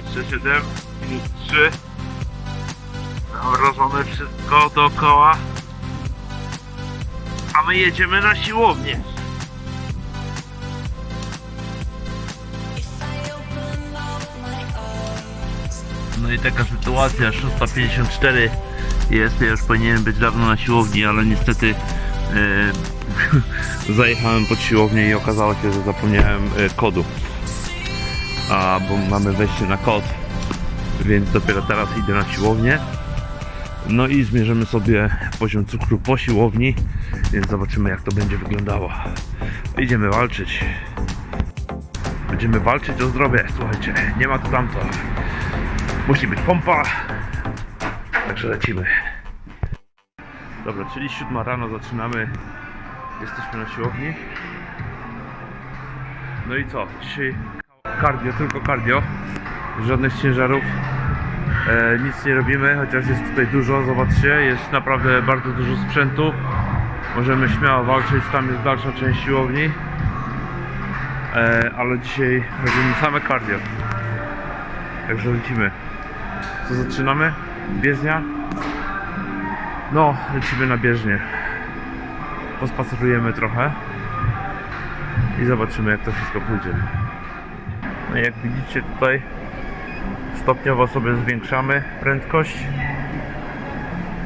127 minus 3 Zamrożone wszystko dookoła. A my jedziemy na siłownię. No i taka sytuacja, 654 jest, ja już powinienem być dawno na siłowni, ale niestety e, zajechałem pod siłownię i okazało się, że zapomniałem e, kodu. A bo mamy wejście na kod, więc dopiero teraz idę na siłownię. No i zmierzymy sobie poziom cukru po siłowni, więc zobaczymy jak to będzie wyglądało. Idziemy walczyć. Będziemy walczyć o zdrowie, słuchajcie, nie ma tu tamto. Musi być pompa. Także lecimy. Dobra, czyli siódma rano zaczynamy. Jesteśmy na siłowni. No i co? Dzisiaj cardio, tylko cardio. Żadnych ciężarów. E, nic nie robimy, chociaż jest tutaj dużo. Zobaczcie, jest naprawdę bardzo dużo sprzętu. Możemy śmiało walczyć, tam jest dalsza część siłowni. E, ale dzisiaj robimy same cardio. Także lecimy. Co zaczynamy? Bieżnia? No, lecimy na bieżnię. Pospacerujemy trochę i zobaczymy jak to wszystko pójdzie. No jak widzicie tutaj stopniowo sobie zwiększamy prędkość.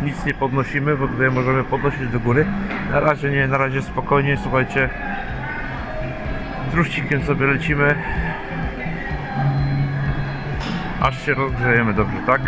Nic nie podnosimy, bo tutaj możemy podnosić do góry. Na razie nie, na razie spokojnie, słuchajcie. Truścikiem sobie lecimy. Aż się rozgrzejemy dobrze, tak?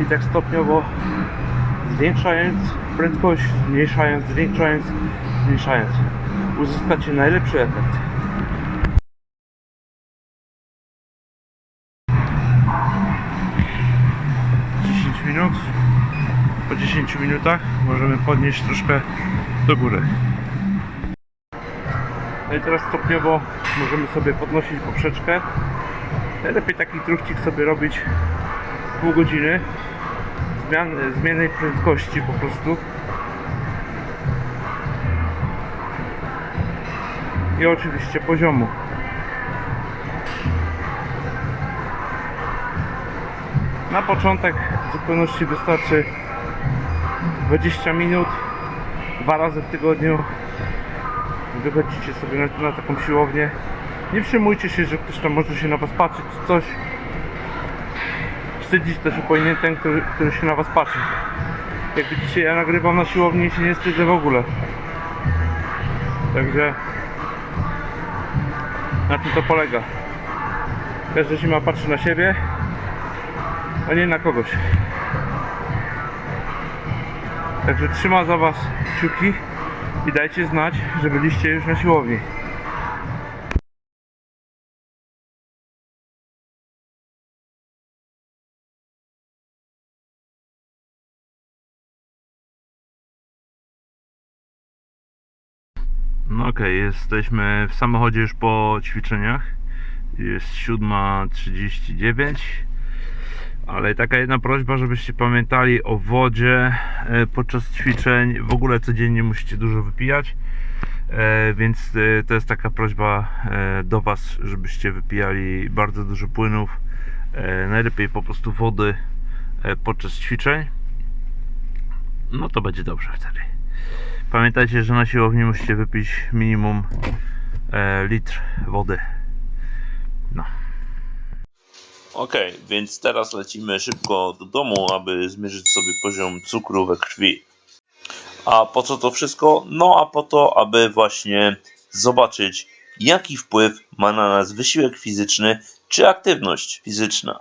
I tak stopniowo zwiększając prędkość, zmniejszając, zwiększając, zmniejszając uzyskacie najlepszy efekt. Minut. Po 10 minutach możemy podnieść troszkę do góry. No i teraz stopniowo możemy sobie podnosić poprzeczkę. Najlepiej taki truchcik sobie robić pół godziny zmian, zmiennej prędkości po prostu. I oczywiście poziomu. Na początek w zupełności wystarczy 20 minut. Dwa razy w tygodniu. Wychodzicie sobie na, na taką siłownię. Nie przejmujcie się, że ktoś tam może się na was patrzeć czy coś wstydzić też powinien ten, który, który się na was patrzy. Jak widzicie, ja nagrywam na siłowni i się nie wstydzę w ogóle. Także na tym to polega. Każda zima patrzy na siebie, a nie na kogoś. Także trzymam za was kciuki i dajcie znać, że byliście już na siłowni. No okej, jesteśmy w samochodzie już po ćwiczeniach. Jest 7.39. Ale taka jedna prośba, żebyście pamiętali o wodzie e, podczas ćwiczeń. W ogóle codziennie musicie dużo wypijać. E, Więc e, to jest taka prośba do Was, żebyście wypijali bardzo dużo płynów. Najlepiej po prostu wody podczas ćwiczeń. no to będzie dobrze wtedy. Pamiętajcie, że na siłowni musicie wypić minimum e, litr wody. No. Okej, więc teraz lecimy szybko do domu, aby zmierzyć sobie poziom cukru we krwi. A po co to wszystko? No a po to, aby właśnie zobaczyć, jaki wpływ ma na nas wysiłek fizyczny czy aktywność fizyczna.